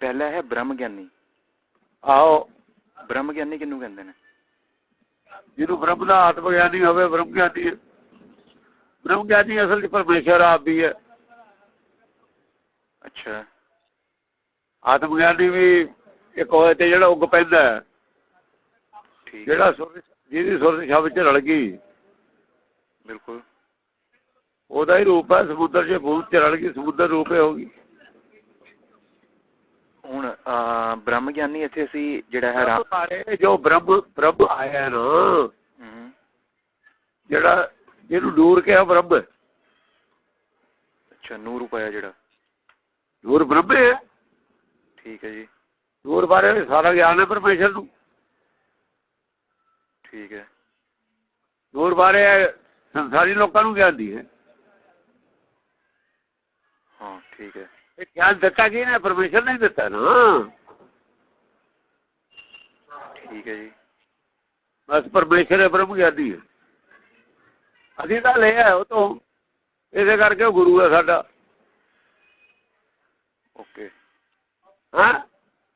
ਪਹਿਲਾ ਹੈ ਬ੍ਰਹਮ ਗਿਆਨੀ ਆਓ। ਬ੍ਰਹਮ ਗਿਆਨੀ ਕਿਹਨੂੰ ਕਹਿੰਦੇ ਨੇ? ਜਿਹਨੂੰ ਬ੍ਰਹਮ ਦਾ ਆਤਮ ਗਿਆਨੀ ਹੋਵੇ ਬ੍ਰਹਮ ਗਿਆਨੀ ਬ੍ਰਹਮ ਗਿਆਨੀ ਅਸਲ ਚ ਪਰਮੇਸ਼ਰ ਆਪ ਵੀ ਹੈ। ਅੱਛਾ। ਆਤਮ ਗਿਆਨੀ ਵੀ ਇੱਕ ਹੋਏ ਤੇ ਜਿਹੜਾ ਉੱਗ ਪੈਂਦਾ ਹੈ, ਠੀਕ। ਜਿਹੜਾ ਸੁਰ ਜਿਹਦੀ ਸੁਰ ਸ਼ਬਦ ਚ ਰਲ ਗਈ। ਬਿਲਕੁਲ। ਉਹਦਾ ਹੀ ਰੂਪ ਹੈ ਸਮੁੰਦਰ 'ਚ ਬੂਤ ਚ ਰਲ ਗਈ ਸਮੁੰਦਰ ਰੂਪ ਹੀ ਹੋਗੀ ਬ੍ਰਹਮ ਗਿਆਨੀ ਇੱਥੇ ਅਸੀਂ ਜਿਹੜਾ ਹੈ ਰਾ- ਸਾਰੇ ਜੋ ਬ੍ਰਹਮ ਬ੍ਰਹਮ ਆਇਆ ਨਾ ਜਿਹੜਾ ਜਿਹਨੂੰ ਨੂਰ ਕਿਹਾ ਬ੍ਰਹਮ। ਅੱਛਾ ਨੂਰ ਉਪਾਇਆ ਜਿਹੜਾ। ਨੂਰ ਬ੍ਰਹਮ ਹੈ। ਠੀਕ ਹੈ ਜੀ। ਨੂਰ ਬਾਰੇ ਸਾਰਾ ਗਿਆਨ ਹੈ ਪਰਮੇਸ਼ਰ ਨੂੰ। ਠੀਕ ਹੈ। ਨੂਰ ਬਾਰੇ ਸੰਸਾਰੀ ਲੋਕਾਂ ਨੂੰ ਗਿਆਨ ਦੀ ਹੈ। ਹਾਂ ਠੀਕ ਹੈ। ਇਹ ਗਿਆਨ ਦਿੱਤਾ ਕੀ ਨੇ ਪਰਮੇਸ਼ਰ ਨੇ ਦਿੱਤਾ ਨਾ। ਠੀਕ ਹੈ ਜੀ। ਬਸ ਪਰਮੇਸ਼ਰ ਹੈ ਬ੍ਰਹਮ ਗਿਆਨੀ ਹੈ ਅਸੀਂ ਤਾਂ ਲਿਆ ਉਹ ਤੋਂ ਇਹਦੇ ਕਰਕੇ ਉਹ ਗੁਰੂ ਹੈ ਸਾਡਾ। ਓਕੇ। ਹਾਂ?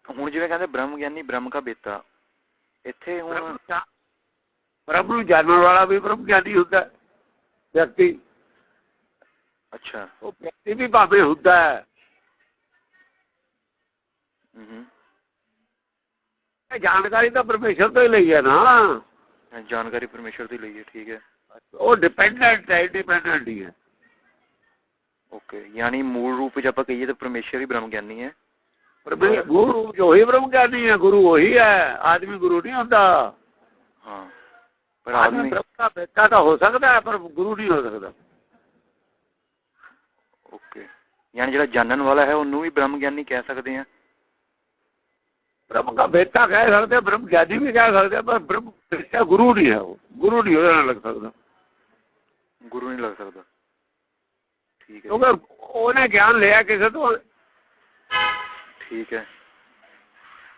ਹੁਣ ਜਿਵੇਂ ਕਹਿੰਦੇ ਬ੍ਰਹਮ ਗਿਆਨੀ ਬ੍ਰਹਮ ਕਾ ਬੇਤਾ ਇੱਥੇ ਹੁਣ ਬ੍ਰਹਮ ਨੂੰ ਜਾਣਨ ਵਾਲਾ ਵੀ ਬ੍ਰਹਮ ਗਿਆਨੀ ਹੁੰਦਾ ਹੈ। ਵਿਅਕਤੀ। ਅੱਛਾ। ਉਹ ਵਿਅਕਤੀ ਵੀ ਭਾਵੇਂ ਹੁੰਦਾ ਹੈ। ਇਹ ਜਾਣਕਾਰੀ ਤਾਂ ਪਰਮੇਸ਼ਰ ਤੋਂ ਹੀ ਲਈ ਹੈ ਨਾ। ਜਾਣਕਾਰੀ ਪਰਮੇਸ਼ਰ ਦੀ ਲਈ ਹੈ ਠੀਕ ਹੈ। ਉਹ ਡਿਪੈਂਡੈਂਟ ਹੈ ਡਿਪੈਂਡੈਂਟ ਹੀ ਹੈ। ਓਕੇ ਯਾਨੀ ਮੂਲ ਰੂਪ ਜੇ ਆਪਾਂ ਕਹੀਏ ਤਾਂ ਪਰਮੇਸ਼ਰ ਹੀ ਬ੍ਰਹਮ ਗਿਆਨੀ ਹੈ। ਪਰ ਗੁਰੂ ਜੋ ਹੀ ਬ੍ਰਹਮ ਗਿਆਨੀ ਹੈ ਗੁਰੂ ਉਹੀ ਹੈ ਆਦਮੀ ਗੁਰੂ ਨਹੀਂ ਹੁੰਦਾ। ਹਾਂ ਪਰ ਆਦਮੀ ਬ੍ਰਹਮ ਦਾ ਬੇਟਾ ਤਾਂ ਹੋ ਸਕਦਾ ਪਰ ਗੁਰੂ ਨਹੀਂ ਹੋ ਸਕਦਾ। ਓਕੇ ਯਾਨੀ ਜਿਹੜਾ ਜਾਣਨ ਵਾਲਾ ਹੈ ਉਹਨੂੰ ਵੀ ਬ੍ਰਹਮ ਗਿਆਨੀ ਕਹਿ ਸਕਦੇ ਆ ਬ੍ਰਹਮ ਦਾ ਬੇਟਾ ਕਹਿ ਸਕਦੇ ਬ੍ਰਹਮ ਗਿਆਨੀ ਵੀ ਕਹਿ ਸਕਦੇ ਪਰ ਬ੍ਰਹਮ ਬੇਟਾ ਗੁਰੂ ਨਹੀਂ ਹੈ ਉਹ। ਗੁਰੂ ਨਹੀਂ ਉਹਦੇ ਲੱਗ ਸਕਦਾ। ਗੁਰੂ ਨਹੀਂ ਲੱਗ ਸਕਦਾ। ਠੀਕ ਹੈ। ਕਿਉਂਕਿ ਉਹਨੇ ਗਿਆਨ ਲਿਆ ਕਿਸੇ ਤੋਂ। ਠੀਕ ਹੈ।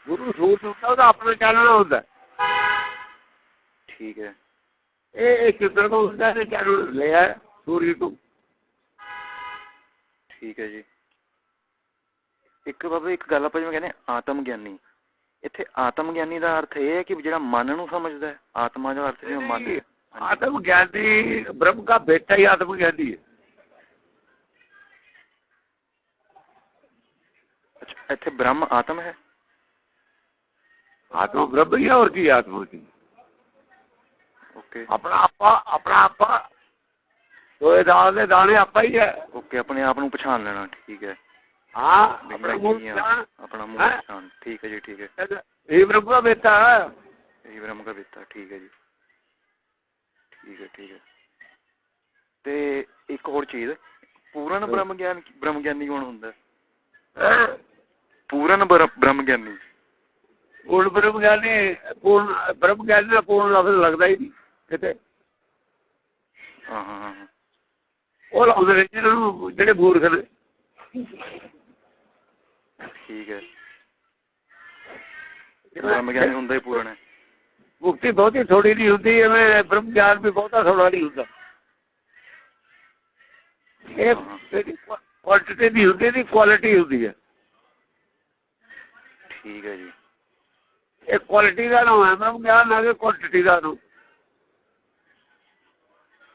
ਗੁਰੂ ਸੂਤ ਹੁੰਦਾ ਉਹਦਾ ਆਪਣਾ ਚਾਨਣਾ ਹੁੰਦਾ। ਠੀਕ ਹੈ। ਇਹ ਕਿੱਧਰ ਤੋਂ ਹੁੰਦਾ ਤੇ ਚਾਨਣ ਲਿਆ ਸੂਰਜ ਤੋਂ। ਠੀਕ ਹੈ ਜੀ। ਇੱਕ ਬਾਬਾ ਇੱਕ ਗੱਲ ਆਪਾਂ ਜਿਵੇਂ ਕਹਿੰਦੇ ਆਤਮ ਗਿਆਨੀ। ਇੱਥੇ ਆਤਮ ਗਿਆਨੀ ਦਾ ਅਰਥ ਇਹ ਹੈ ਕਿ ਜਿਹੜਾ ਮਨ ਨੂੰ ਸਮਝਦਾ ਹੈ ਆਤਮਾ ਦਾ ਅਰਥ ਜਿਵੇਂ ਮਨ ਹੈ। ਆਤਮ ਗਿਆਨੀ ਬ੍ਰਹਮ ਦਾ ਬੇਟਾ ਹੀ ਆਤਮ ਗਿਆਨੀ ਹੈ। ਅੱਛਾ ਇੱਥੇ ਬ੍ਰਹਮ ਆਤਮ ਹੈ? ਆਤਮ ਬ੍ਰਹਮ ਹੀ ਹੈ ਹੋਰ ਕੀ ਆਤਮਾ ਕੀ ਓਕੇ। ਆਪਣਾ ਆਪਾ ਆਪਣਾ ਆਪਾ ਦੋਏ ਦਾਲ ਦੇ ਦਾਣੇ ਆਪਾ ਹੀ ਹੈ। ਓਕੇ ਆਪਣੇ ਆਪ ਨੂੰ ਪਛਾਣ ਲੈਣਾ ਠੀਕ ਹੈ। ਹਾਂ ਵੀ ਆਪਣਾ ਮੈਂ ਮੂਲ ਕੀ ਹਾਂ, ਜਾਣ ਆਪਣਾ ਮੂਲ ਹੈਂ? ਪਛਾਣ ਠੀਕ ਹੈ ਜੀ ਠੀਕ ਹੈ। ਇਹ ਬ੍ਰਹਮ ਦਾ ਬੇਟਾ। ਹੈ ਇਹ ਬ੍ਰਹਮ ਦਾ ਬਿੱਤਾ ਠੀਕ ਹੈ ਜੀ। ਠੀਕ ਹੈ ਠੀਕ ਹੈ। ਤੇ ਇੱਕ ਹੋਰ ਚੀਜ਼ ਪੂਰਨ ਬ੍ਰਹਮ ਗਿਆਨ ਬ੍ਰਹਮ ਗਿਆਨੀ ਕੌਣ ਹੁੰਦਾ? ਪੂਰਨ ਬ੍ਰ- ਬ੍ਰਹਮ ਗਿਆਨੀ। ਪੂਰਨ ਬ੍ਰਹਮ ਗਿਆਨੀ ਪੂਰਨ ਬ੍ਰਹਮ ਗਿਆਨੀ ਦਾ ਪੂਰਨ ਲਫ਼ਜ਼ ਲੱਗਦਾ ਹੀ ਨਹੀਂ ਕਿਤੇ। ਹਾਂ ਹਾਂ ਹਾਂ ਉਹ ਨੂੰ ਜਿਹੜੇ ਮੂਰਖ ਨੇ। ਠੀਕ ਹੈ। ਬ੍ਰਹਮ ਗਿਆਨੀ ਹੁੰਦਾ ਹੀ ਪੂਰਨ ਹੈ ਮੁਕਤੀ ਬਹੁਤੀ ਥੋੜੀ ਨਹੀਂ ਹੁੰਦੀ ਐਵੇਂ ਬ੍ਰਹਮ ਗਿਆਨ ਵੀ ਬਹੁਤਾ ਥੋੜਾ ਨਹੀਂ ਹੁੰਦਾ। ਇਹ ਕੁਆਂਟੀਟੀ ਨਹੀਂ ਹੁੰਦੀ ਦੀ ਕੁਆਲਿਟੀ ਹੁੰਦੀ ਹੈ। ਠੀਕ ਹੈ ਜੀ। ਇਹ ਕੁਆਲਿਟੀ ਦਾ ਨਾਮ ਹੈ ਬ੍ਰਹਮ ਗਿਆਨ ਨਾ ਕਿ ਕੁਆਂਟੀਟੀ ਦਾ ਨਾਮ।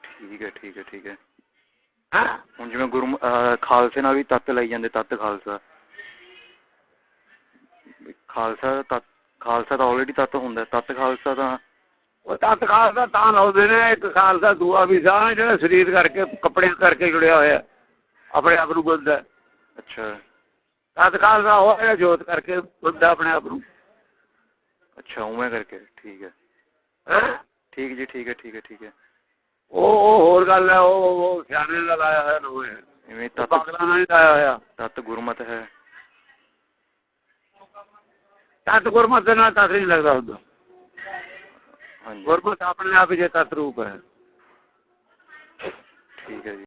ਠੀਕ ਹੈ ਠੀਕ ਹੈ ਠੀਕ ਹੈ। ਹਾਂ? ਹੁਣ ਜਿਵੇਂ ਗੁਰੂ ਖਾਲਸੇ ਨਾਲ ਵੀ ਤੱਤ ਲਈ ਜਾਂਦੇ ਤੱਤ ਖਾਲਸਾ। ਖਾਲਸਾ ਤੱਤ ਖਾਲਸਾ ਤਾਂ ਆਲਰੇਡੀ ਤੱਤ ਹੁੰਦਾ ਤੱਤ ਖਾਲਸਾ ਤਾਂ ਉਹ ਤਤ ਦਾ ਤਾਂ ਲਾਉਂਦੇ ਨੇ ਇੱਕ ਦਾ ਦੂਆ ਵੀ ਸਾਹ ਜਿਹੜਾ ਸਰੀਰ ਕਰਕੇ ਕੱਪੜੇ ਕਰਕੇ ਜੁੜਿਆ ਹੋਇਆ ਆਪਣੇ ਆਪ ਨੂੰ ਬੰਦਾ ਅੱਛਾ। ਤਤ ਖਾਸ ਦਾ ਉਹ ਹੈ ਜੋਤ ਕਰਕੇ ਬੰਦਾ ਆਪਣੇ ਆਪ ਨੂੰ। ਅੱਛਾ ਉਵੇਂ ਕਰਕੇ ਠੀਕ ਹੈ? ਠੀਕ ਜੀ ਠੀਕ ਹੈ ਠੀਕ ਹੈ ਠੀਕ ਹੈ। ਉਹ ਉਹ ਹੋਰ ਗੱਲ ਹੈ ਉਹ ਸਿਆਣੇ ਦਾ ਲਾਇਆ ਹੋਇਆ ਨਾ ਹੋਇਆ ਇਵੇਂ ਤੱਤ ਪਾਗਲਾਂ ਨਾਲ ਨਹੀਂ ਲਾਇਆ ਹੋਇਆ। ਤੱਤ ਗੁਰਮਤ ਹੈ। ਤਤ ਗੁਰਮਤ ਦੇ ਨਾਲ ਤਤ ਨਹੀਂ ਲੱਗਦਾ ਹੁੰਦਾ। ਹਾਂਜੀ। ਗੁਰਮਤ ਆਪਣੇ ਆਪ ਹੀ ਜੇ ਤਤ ਰੂਪ ਹੈ। ਠੀਕ ਹੈ ਜੀ।